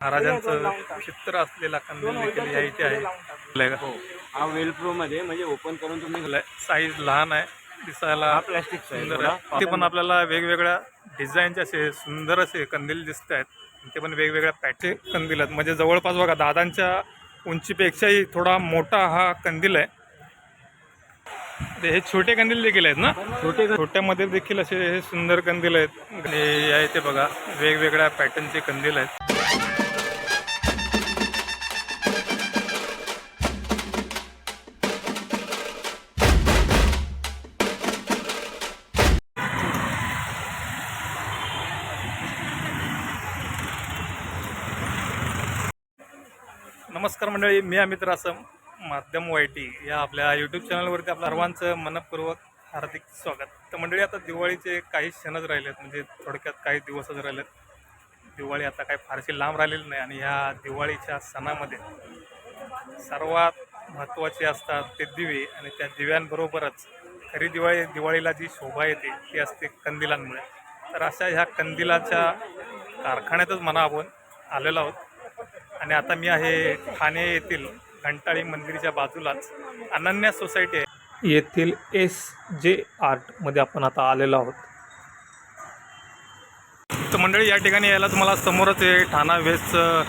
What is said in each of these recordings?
महाराजांचं चित्र असलेला कंदील देखील या इथे आहे. हा. वेल प्रो मध्ये म्हणजे ओपन करून तुम्ही साईज लहान आहे. दिसायला हा प्लॅस्टिक सुंदर आहे. ते पण आपल्याला वेगवेगळ्या डिझाईनचे असे सुंदर असे कंदील दिसत आहेत. ते पण वेगवेगळ्या पॅचे कंदील आहेत. म्हणजे जवळपास बघा दादांच्या उंचीपेक्षाही थोडा मोठा हा कंदील आहे. ते हे छोटे कंदील देखील आहेत ना? छोटे छोट्यामध्ये देखील असे हे सुंदर कंदील आहेत. हे या इथे बघा वेगवेगळ्या पॅटर्नचे कंदील आहेत. नमस्कार मंडळी मी अमित रासम माध्यम वाय टी या आपल्या यूट्यूब चॅनलवरती आपल्या सर्वांचं मनपूर्वक हार्दिक स्वागत. तर मंडळी आता दिवाळीचे काही क्षणच राहिलेत म्हणजे थोडक्यात काही दिवसच राहिलेत. दिवाळी आता काही फारशी लांब राहिलेली नाही आणि ह्या दिवाळीच्या सणामध्ये सर्वात महत्त्वाचे असतात ते दिवे आणि त्या दिव्यांबरोबरच खरी दिवाळी दिवाळीला जी शोभा येते ती असते कंदिलांमुळे. तर अशा ह्या कंदिलाच्या कारखान्यातच म्हणा आपण आलेलो आहोत. आणि आता मी आहे ठाणे येथील घंटाळी मंदिरच्या बाजूलाच अनन्या सोसायटी आहे. येथील एस जे आर्टमध्ये आपण आता आलेलो आहोत. तर मंडळी या ठिकाणी यायला तुम्हाला समोरच हे ठाणा वेस्टचं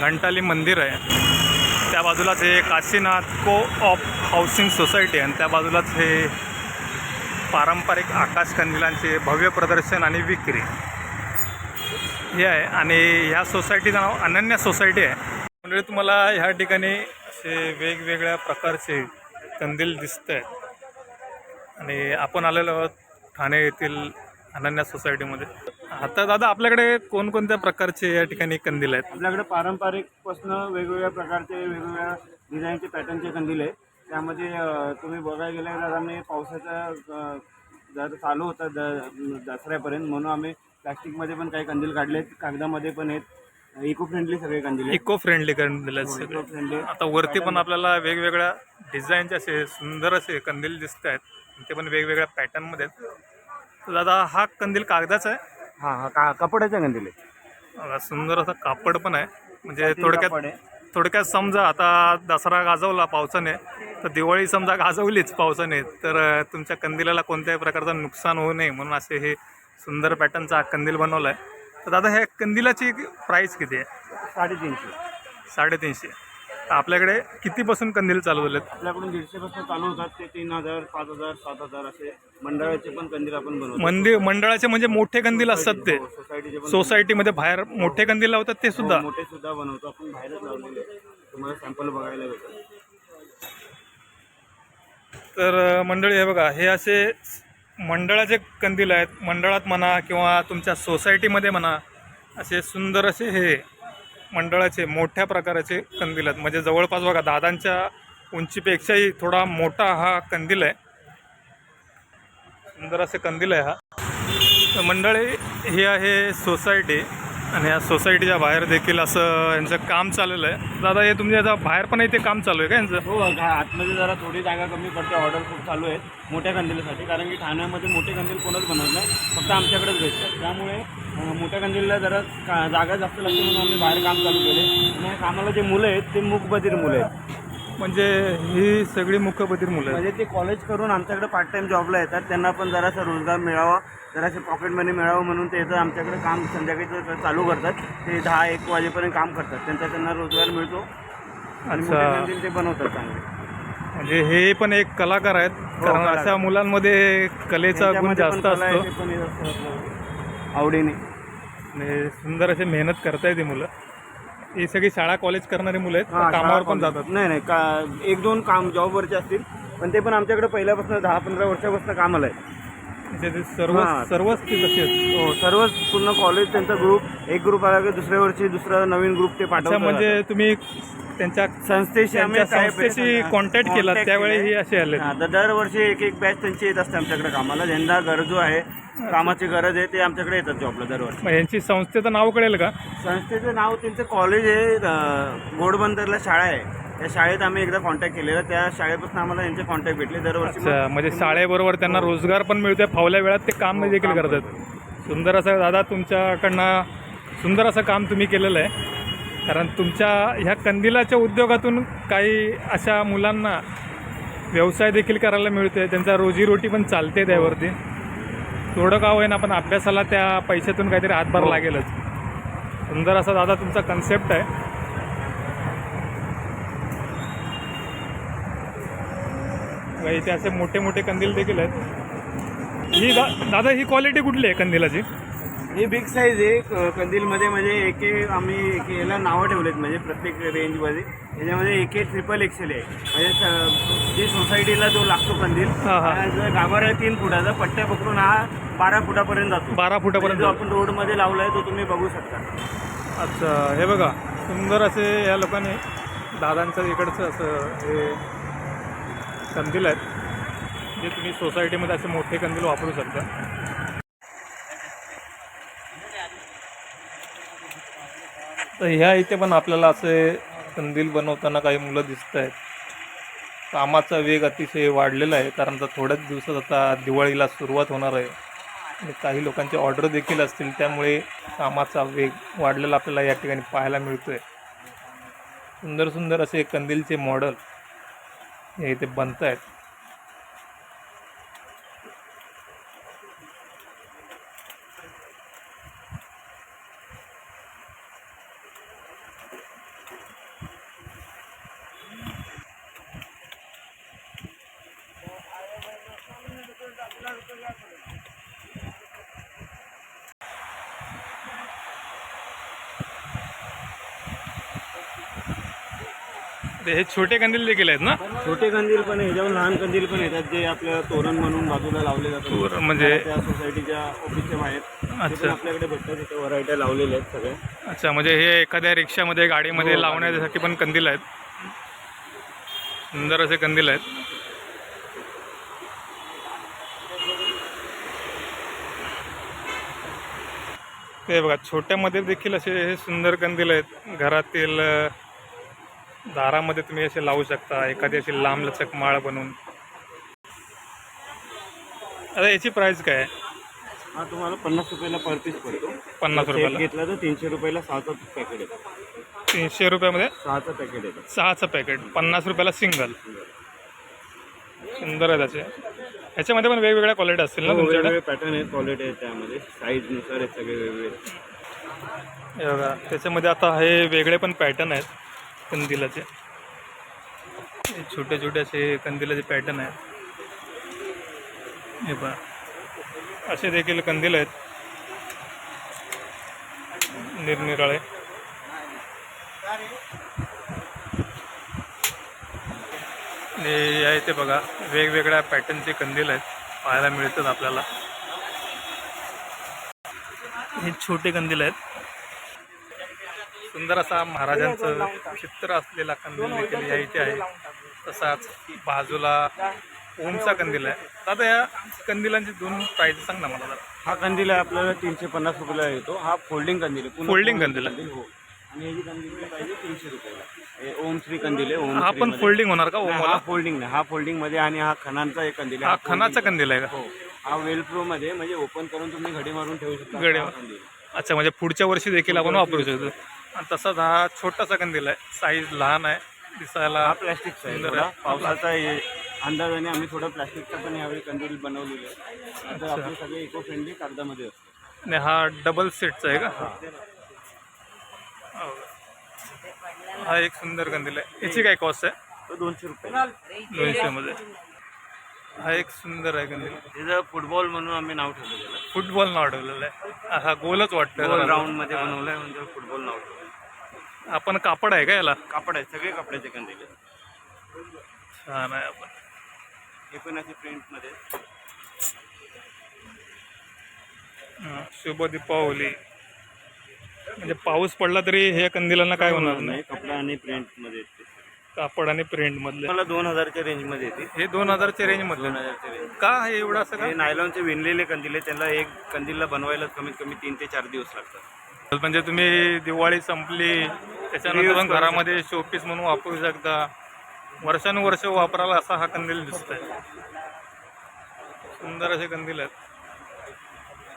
घंटाली मंदिर आहे. त्या बाजूलाच हे काशीनाथ को ऑफ हाऊसिंग सोसायटी आहे आणि त्या बाजूलाच हे पारंपरिक आकाश कंदिलांचे भव्य प्रदर्शन आणि विक्री. हे आहे आणि ह्या सोसायटीचं नाव अनन्या सोसायटी आहे. म्हणजे तुम्हाला ह्या ठिकाणी असे वेगवेगळ्या प्रकारचे कंदील दिसत आहेत आणि आपण आलेलो आहोत ठाणे येथील अनन्या सोसायटीमध्ये. आता दादा आपल्याकडे कोणकोणत्या प्रकारचे या ठिकाणी कंदील आहेत? आपल्याकडे पारंपरिकपासून वेगवेगळ्या प्रकारचे वेगवेगळ्या डिझाईनचे पॅटर्नचे कंदील आहे. त्यामध्ये तुम्ही बघायला गेल्या तर आम्ही पावसाचा जर चालू होता द दसऱ्यापर्यंत म्हणून आम्ही प्लॅस्टिकमध्ये पण काही कंदील काढले कागदामध्ये पण आहेत. इको फ्रेंडली सगळे कंदील आहेत. इको फ्रेंडली कंदील आहेत सगळे. आता वरती पण आपल्याला वेगवेगळ्या डिझाईनचे असे सुंदर असे कंदील दिसत आहेत. ते पण वेगवेगळ्या पॅटर्नमध्ये आहेत. तर दादा हा कंदील कागदाचा आहे? हां हा का कपड्याचे कंदील आहे. बघा, सुंदर असं कापड पण आहे. म्हणजे थोडक्यात कापड आहे. थोडक्यात समजा आता दसरा गाजवला पावसाने तर दिवाळी समजा गाजवलीच पावसाने तर अं, तुमच्या कंदिलाला कोणत्याही प्रकारचं नुकसान होऊ नये म्हणून असे हे सुंदर पॅटर्नचा हा कंदील बनवला आहे तर दादा ह्या कंदिलाची प्राईस किती आहे? साडेतीनशे. साडेतीनशे. तर आपल्याकडे कितीपासून कंदील चालू झालेत? आपल्याकडून दीडशेपासून चालू होतात. ते तीन हजार पाच हजार सात हजार असे मंडळाचे पण कंदील आपण बनवतो. मंदिर मंडळाचे म्हणजे मोठे कंदील असतात ते. सोसायटीचे पण सोसायटीमध्ये बाहेर मोठे कंदील लावतात ते सुद्धा. हो, मोठे सुद्धा बनवतो. आपण बाहेरच लावलेले आहे. तुम्हाला सॅम्पल बघायला भेटेल. तर अ, मंडळी हे बघा हे असे मंडळाचे कंदील आहेत. मंडळात म्हणा किंवा तुमच्या सोसायटीमध्ये म्हणा असे सुंदर असे हे मंडळाचे मोठ्या प्रकाराचे कंदील आहेत. म्हणजे जवळपास बघा दादांच्या उंचीपेक्षाही थोडा मोठा हा कंदील आहे. सुंदर असे कंदील आहे हा. तर मंडळी ही आहे सोसायटी. आणि या सोसायटीच्या बाहेर देखील असं यांचं काम चाललेलं आहे. दादा हे तुमच्या आता बाहेर पण इथे काम चालू आहे का यांचं? हो घा- आतमध्ये जरा थोडी जागा कमी पडते. ऑर्डर खूप चालू आहे मोठ्या कंदिलासाठी कारण की ठाण्यामध्ये मोठे कंदील कोणच बनवत नाही. फक्त आमच्याकडेच भेटतात. त्यामुळे अं, मोठ्या कंदीलला जरा का जागा जास्त लागते म्हणून आम्ही बाहेर काम चालू केले. आणि या कामाला जे मुलं आहेत ते मूकबधीर मुलं आहेत. म्हणजे ही सगळी मुखबधीर मुलं आहेत. म्हणजे ते कॉलेज करून आमच्याकडे पार्ट टाइम जॉबला येतात. त्यांना पण जरासा रोजगार मिळावा जरासे पॉकेट मनी मिळावं म्हणून ते येतं आमच्याकडे काम संध्याकाळी चालू करतात. ते दहा एक वाजेपर्यंत काम करतात. त्यांचा त्यांना रोजगार मिळतो आणि मोठे ते बनवतात चांगले. म्हणजे हे पण एक कलाकार आहेत. कारण कलाकार. अशा मुलांमध्ये कलेचा गुण त्यांच्यामध्ये पण जास्त कला आहे, असतो. ते पण हे असतं आपलं. आवडीने. आणि सुंदर असे मेहनत करतायत ही मुलं. ही सगळी शाळा कॉलेज करणारी मुलं आहेत कामावर पण. जातात नाही नाही का एक दोन काम जॉबवरचे असतील पण ते पण आमच्याकडे पहिल्यापासून दहा पंधरा वर्षापासून कामाला आहे म्हणजे ते सर्व हा. सर्वच ते तसे आहेत हो सर्वच पूर्ण कॉलेज त्यांचा ग्रुप एक ग्रुप आला की दुसऱ्या वर्षी दुसरा नवीन ग्रुप ते अच्छा पाठवतात म्हणजे तुम्ही त्यांच्या संस्थेशी आम्ही त्यांच्या संस्थेशी हा, कॉन्टॅक्ट केला त्यावेळी. हे असे आले. हा, तर दरवर्षी एक एक बॅच त्यांची येत असते आमच्याकडे कामाला. ज्यांना गरजू आहे कामाची गरज आहे ते आमच्याकडे येतात जॉबला दरवर्षी. मग यांची संस्थेचं नाव कळेल का? संस्थेचं नाव त्यांचं कॉलेज आहे अं, घोडबंदरला शाळा आहे. त्या शाळेत आम्ही एकदा कॉन्टॅक्ट केलेला. त्या शाळेपासून आम्हाला यांचे कॉन्टॅक्ट भेटले. दरवर्षी मग अच्छा म्हणजे शाळेबरोबर त्यांना रोजगार पण मिळतोय. फावल्या वेळात ते काम देखील काम करतात. सुंदर असं दादा तुमच्याकडनं सुंदर असं काम तुम्ही केलेलं आहे. कारण तुमच्या ह्या कंदिलाच्या उद्योगातून काही अशा मुलांना व्यवसाय देखील करायला मिळतोय. त्यांचा रोजीरोटी पण चालते त्यावरती. थोडं का होईना पण अभ्यासाला त्या पैशातून काहीतरी हातभार हो. लागेलच. सुंदर असा दादा तुमचा कन्सेप्ट आहे. इथे असे मोठे मोठे कंदील देखील आहेत. ही दा दादा ही क्वालिटी कुठली आहे कंदिलाची? ही बिग साईज आहे. कंदीलमध्ये म्हणजे एक एक आम्ही एक याला नावं ठेवलेत म्हणजे प्रत्येक रेंजमध्ये याच्यामध्ये एक एक ट्रिपल एक्सेल आहे. म्हणजे स- जी सोसायटीला जो लागतो कंदील गाभार आहे तीन फुटाचा पट्ट्या पकडून हा बारा फुटापर्यंत जातो. बारा म्हणजे फुटापर्यंत जो आपण रोडमध्ये लावलाय तो तुम्ही बघू शकता. अच्छा हे बघा सुंदर असे या लोकांनी दादांचं इकडचं असं हे कंदील आहेत जे तुम्ही सोसायटीमध्ये असे मोठे कंदील वापरू शकता. तर ह्या इथे पण आपल्याला असे कंदील बनवताना काही मुलं दिसत आहेत. कामाचा वेग अतिशय वाढलेला आहे कारण तर थोड्याच दिवसात आता दिवाळीला सुरुवात होणार आहे. आणि काही लोकांचे ऑर्डर देखील असतील त्यामुळे कामाचा वेग वाढलेला आपल्याला या ठिकाणी पाहायला मिळतो आहे सुंदर सुंदर असे कंदीलचे मॉडल हे इथे बनत आहेत ते हे छोटे कंदील देखील आहेत ना? छोटे कंदील पण आहे ह्याच्यावर लहान कंदील पण येतात जे आपल्या तोरण म्हणून बाजूला लावले जातात. तोरण म्हणजे- त्या सोसायटीच्या ऑफिसच्या बाहेर. ते पण अच्छा. आपल्याकडे भेटतात तिथे व्हरायट्या लावलेल्या आहेत सगळ्या. अच्छा म्हणजे हे एखाद्या रिक्षामध्ये गाडीमध्ये लावण्यासाठी पण कंदील आहेत. सुंदर असे कंदील आहेत. ते बघा छोट्यामध्ये देखील असे हे सुंदर कंदील आहेत. घरातील अ, दारामध्ये तुम्ही असे लावू शकता एखादी अशी लांब लचक माळ बनवून. आता याची प्राइस काय आहे? हा तुम्हाला पन्नास रुपयाला पर पीस पडतो. पन्नास रुपयाला. घेतला तर तीनशे रुपयाला सहाचं पॅकेट येतं. तीनशे रुपयामध्ये? सहाचं पॅकेट येतं. सहाचं पॅकेट पन्नास रुपयाला सिंगल सुंदर आहे त्याचे ह्याच्यामध्ये पण वेगवेगळ्या क्वालिटी असतील ना हो, तुमच्याकडे? वेगवेगळे पॅटर्न आहेत क्वालिटी आहेत त्यामध्ये. साईजनुसार आहेत सगळे वेगवेगळे. हे बघा त्याच्यामध्ये आता हे वेगळे पण पॅटर्न आहेत. कंदिलाचे. हे छोटे छोटे असे कंदिलाचे पॅटर्न आहे हे पहा. असे देखील कंदील आहेत. निरनिराळे. हे आहे ते बघा वेगवेगळ्या पॅटर्नचे कंदील आहेत. पाहायला मिळतात आपल्याला. हे छोटे कंदील आहेत. सुंदर असा महाराजांचं चित्र असलेला कंदील देखील या इथे आहे. तसाच बाजूला ओमचा कंदील आहे. दादा या कंदिलांची दोन प्राईज सांग ना मला जरा. हा कंदील आहे आपल्याला तीनशे पन्नास रुपयाला येतो. हा फोल्डिंग कंदील आहे. पूर्ण कंदील आहे. हो. आणि याची कंदील पाहिजे तीनशे रुपयाला. ओम श्री कंदील आहे ओम हा पण फोल्डिंग होणार का ओमला हा फोल्डिंग नाही. हा फोल्डिंगमध्ये आणि हा खणांचा एक कंदील आहे. हा folding खणाचा कंदील आहे का? हो. हा वेल प्रो मध्ये म्हणजे ओपन करून तुम्ही घडी मारून ठेवू शकता. हा कंदील. अच्छा म्हणजे पुढच्या वर्षी देखील आपण वापरू शकतो. आणि तसाच हा छोटासा कंदील आहे. साईज लहान आहे. दिसायला हा प्लॅस्टिकचा आहे सुंदर थोडा आहे. पावसाचा हे अंदाजाने आम्ही थोडं प्लॅस्टिकचा पण यावेळी कंदील बनवलेलं आहे आता आपले सगळे इको फ्रेंडली कागदामध्ये असतात आणि हा डबल सेटचा आहे का? हो. हा. एक सुंदर कंदील आहे. याची काय कॉस्ट आहे? तो दोनशे रुपये. दोनशे मध्ये हा एक सुंदर आहे कंदील. त्याचं फुटबॉल म्हणून आम्ही नाव ठेवलं त्याला फुटबॉल नाव ठेवलेलं आहे. हा गोलच वाटतोय गोल जरा. राऊंडमध्ये बनवलंय म्हणजे फुटबॉल नाव ठेवलं आपण कापड आहे का याला? कापड आहे सगळे कपड्याचे कंदील आहेत. छान आहे. आपण हे पण असे प्रिंटमध्ये हं, शुभ दीपावली म्हणजे पाऊस पडला तरी हे कंदिलांना काय होणार नाही. नाही कपडा आणि प्रिंटमध्ये आहेत ते. कापड आणि प्रिंट मधले. मला दोन हजारच्या रेंजमध्ये येते हे दोन हजारच्या रेंज मधले. दोन हजारच्या रेंज का हे एवढं असं हे नायलॉनचे विणलेले कंदील आहे त्यांना एक कंदीलला बनवायला कमीत कमी तीन ते चार दिवस लागतात. म्हणजे तुम्ही दिवाळी संपली त्याच्यानंतर पण घरामध्ये शोपीस म्हणून वापरू शकता. वर्षानुवर्ष वापरायला असा हा कंदील दिसत आहे सुंदर असे कंदील आहेत.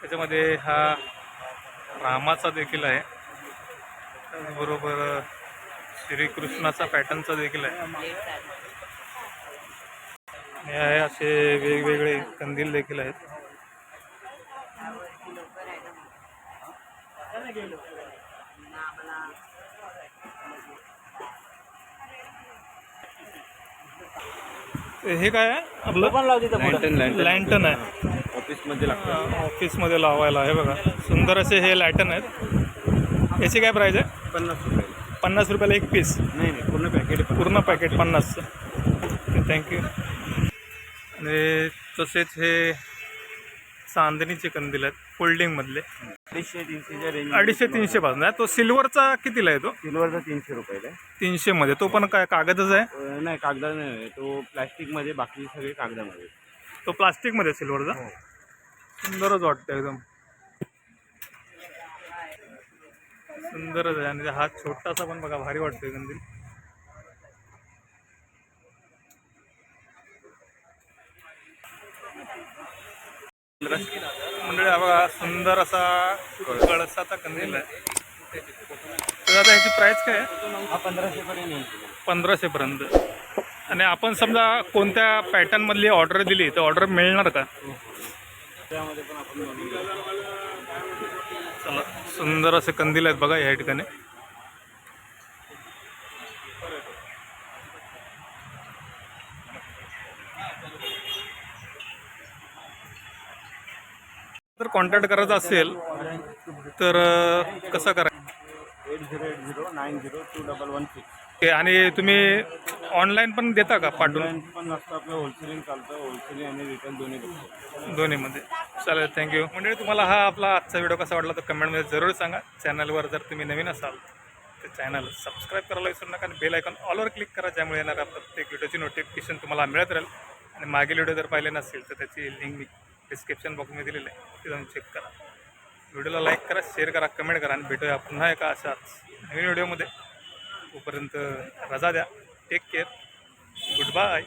त्याच्यामध्ये हा रामाचा देखील आहे. त्याचबरोबर श्रीकृष्णाचा पॅटर्नचा देखील आहे. हे आहे असे वेगवेगळे कंदील देखील आहेत. हे काय आहे आपलं? लँटन आहे. ऑफिसमध्ये ऑफिसमध्ये लावायला आहे बघा. सुंदर असे हे लॅटन आहेत. याची काय प्राईज आहे? पन्नास रुपये. पन्नास रुपयाला एक पीस नाही नाही पूर्ण पॅकेट पूर्ण पॅकेट पन्नासचं थँक्यू आणि तसेच हे चांदणीचे कंदील आहेत फोल्डिंगमधले. अडीचशे तीनशेच्या रेंज अडीचशे तीनशे पासून आहे. तो सिल्वरचा कितीला आहे तो? सिल्वरचा तीनशे रुपयाला आहे. तीनशेमध्ये. तो पण काय कागदच आहे? अं, नाही कागदा नाही तो प्लॅस्टिकमध्ये बाकी सगळे कागदामध्ये तो प्लास्टिकमध्ये सिल्वरचा? हो. सुंदरच वाटतं एकदम. सुंदरच आहे. आणि हा छोटासा पण बघा भारी वाटतोय कंदील मंडळी बघा सुंदर असा कळसाचा कंदील आहे. तर आता ह्याची प्राइस काय आहे? हा पंधराशे पर्यंत येईल. पंधराशे पर्यंत आणि आपण समजा कोणत्या पॅटर्न मधली ऑर्डर दिली तर ऑर्डर मिळणार का? त्यामध्ये पण आपण बनवून देऊ. चला सुंदर असे कंदील आहेत बघा या ठिकाणी. जर कॉन्टॅक्ट करायचा असेल तर कसं करा eight zero eight zero nine zero two double one six. Okay आणि तुम्ही ऑनलाईन पण देता का पाठवून? पण नसतं आपलं होलसेलिंग चालतं होलसेलिंग आणि रिटेल दोन्ही दोन्हीमध्ये. चालेल थँक्यू म्हणजे तुम्हाला हा आपला आजचा व्हिडिओ कसा वाटला तर कमेंटमध्ये जरूर सांगा. चॅनलवर जर तुम्ही नवीन असाल तर चॅनल सबस्क्राईब करायला विसरू नका आणि बेल आयकॉन ऑलवर क्लिक करा ज्यामुळे येणाऱ्या प्रत्येक व्हिडिओची नोटिफिकेशन तुम्हाला मिळत राहील. आणि मागील व्हिडिओ जर पाहिले नसेल तर त्याची लिंक मी डिस्क्रिप्शन बॉक्समध्ये दिलेली आहे. ते जाऊन चेक करा. व्हिडिओला लाईक करा शेअर करा कमेंट करा आणि भेटूया पुन्हा एका अशाच नवीन व्हिडिओमध्ये तोपर्यंत रजा द्या. Take care good bye